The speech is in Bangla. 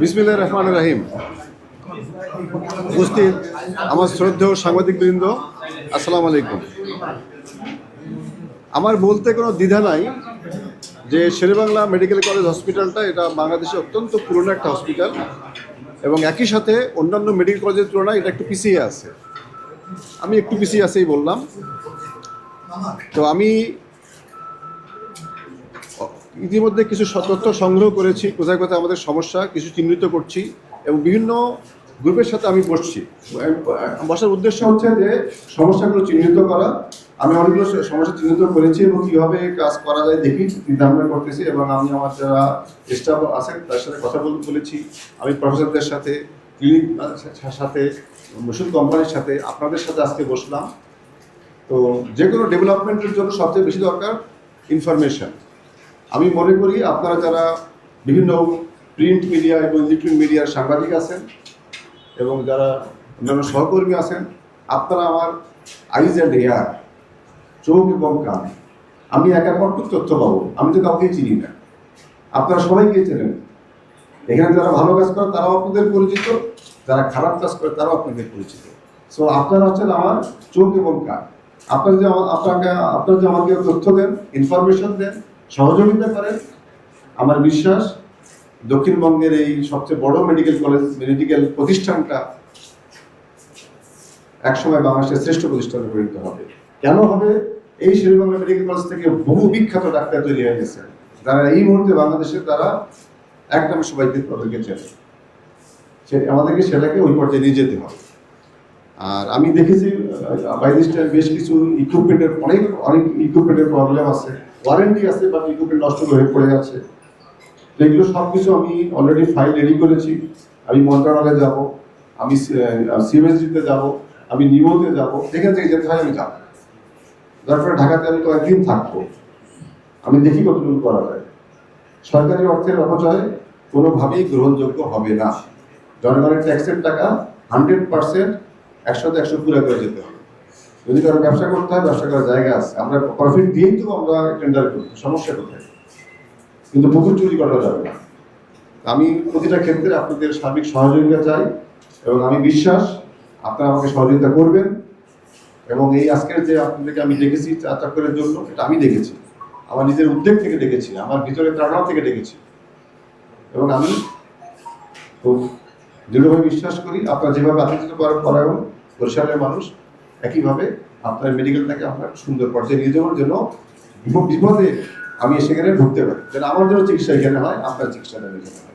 বিসমিল্লাহ রহমান রাহিম। উপস্থিত আমার শ্রদ্ধেয় সাংবাদিক বৃন্দ আসসালামু আলাইকুম। আমার বলতে কোনো দ্বিধা নাই যে শেরেবাংলা মেডিকেল কলেজ হসপিটালটা এটা বাংলাদেশে অত্যন্ত পুরনো একটা হসপিটাল এবং একই সাথে অন্যান্য মেডিকেল কলেজের তুলনায় এটা একটু পিছিয়ে আছে। আমি একটু পিছিয়ে আছেই বললাম। তো আমি ইতিমধ্যে কিছু তথ্য সংগ্রহ করেছি কোথায় কোথায় আমাদের সমস্যা, কিছু চিহ্নিত করছি এবং বিভিন্ন গ্রুপের সাথে আমি বসছি। বসার উদ্দেশ্য হচ্ছে যে সমস্যাগুলো চিহ্নিত করা। আমি অনেকগুলো সমস্যা চিহ্নিত করেছি এবং কীভাবে কাজ করা যায় দেখি, চিন্তাভাবনা করতেছি এবং আমি আমার যারা স্টাফ আছেন তার সাথে কথা বলতে বলেছি। আমি প্রফেসরদের সাথে ক্লিনিক সাথে ওষুধ কোম্পানির সাথে আপনাদের সাথে আজকে বসলাম। তো যে কোনো ডেভেলপমেন্টের জন্য সবচেয়ে বেশি দরকার ইনফরমেশন আমি মনে করি আপনারা যারা বিভিন্ন প্রিন্ট মিডিয়া এবং ইলেকট্রনিক মিডিয়ার সাংবাদিক আছেন এবং যারা অন্যান্য সহকর্মী আছেন, আপনারা আমার আইজ অ্যান্ড এয়ার চোখ এবং কান, আমি একা কটুক তথ্য পাবো। আমি তো কাউকেই চিনি না। আপনারা সবাইকে চেনেন। এখানে যারা ভালো কাজ করে, তারাও আপনাদের পরিচিত। যারা খারাপ কাজ করে, তারাও আপনাদের পরিচিত। সো আপনারা হচ্ছেন আমার চোখ এবং কান। আপনারা যে আপনাকে আপনারা যে আমাকে তথ্য দেন ইনফরমেশন দেন সহযোগিতা করেন আমার বিশ্বাস, দক্ষিণবঙ্গের এই সবচেয়ে বড় মেডিকেল কলেজ মেডিকেল প্রতিষ্ঠানটা একসময় বাংলাদেশের শ্রেষ্ঠ প্রতিষ্ঠানে পরিণত হবে। কেন হবে? এই শেরবাংলা মেডিকেল কলেজ থেকে বহু বিখ্যাত ডাক্তার তৈরি হয়ে গেছে। যারা এই মুহূর্তে বাংলাদেশে, তারা এক নামে সবাইকে তাদেরকে চেনে। সে, আমাদেরকে সেটাকে ওই পর্যায়ে নিয়ে যেতে হবে। আর আমি দেখেছি বাইরিস্টার বেশ কিছু ইকুইপমেন্টের অনেক অনেক ইকুইপমেন্টের প্রবলেম আছে। ওয়ারেন্টি আছে বাট ইকুইপমেন্ট নষ্ট হয়ে পড়ে আছে তো এগুলো সব কিছু আমি অলরেডি ফাইল রেডি করেছি। আমি মন্ত্রণালয়ে যাব, আমি সিএমএসডিতে যাব, আমি নিমোতে যাব যেখান থেকে যেতে হয় আমি যাব। তারপরে ঢাকাতে আমি কয়েকদিন থাকব। আমি দেখি কতটুকু করা যায়। সরকারি অর্থের অপচয় কোনোভাবেই গ্রহণযোগ্য হবে না। জনগণের ট্যাক্সের টাকা হান্ড্রেড পার্সেন্ট একশোতে একশো পুরো করে যেতে হবে। যদি কারও ব্যবসা করতে হয়, ব্যবসা করার জায়গা আছে। আমরা প্রফিট দিয়েই তো আমরা টেন্ডার করি। সমস্যা কোথায়? কিন্তু পুকুর চুরি করা যাবে না। আমি প্রতিটা ক্ষেত্রে আপনাদের সার্বিক সহযোগিতা চাই এবং আমি বিশ্বাস আপনারা আমাকে সহযোগিতা করবেন এবং এই আজকের যে আপনাদেরকে আমি দেখেছি চা চক্করের জন্য, এটা আমি দেখেছি। আমার নিজের উদ্যোগ থেকে দেখেছি, আমার ভিতরে ত্রাণা থেকে দেখেছি। এবং আমি খুব দৃঢ়ভাবে বিশ্বাস করি, আপনারা যেভাবে আতিথ্য পরায়ণ বরিশালের মানুষ একইভাবে আপনার মেডিকেলটাকে আপনার সুন্দর পর্যায়ে নিয়ে যাওয়ার জন্য বিপদে আমি সেখানে ঢুকতে পারি। তাহলে আমার জন্য চিকিৎসা এখানে হয়, আপনার চিকিৎসাটা এখানে হয়।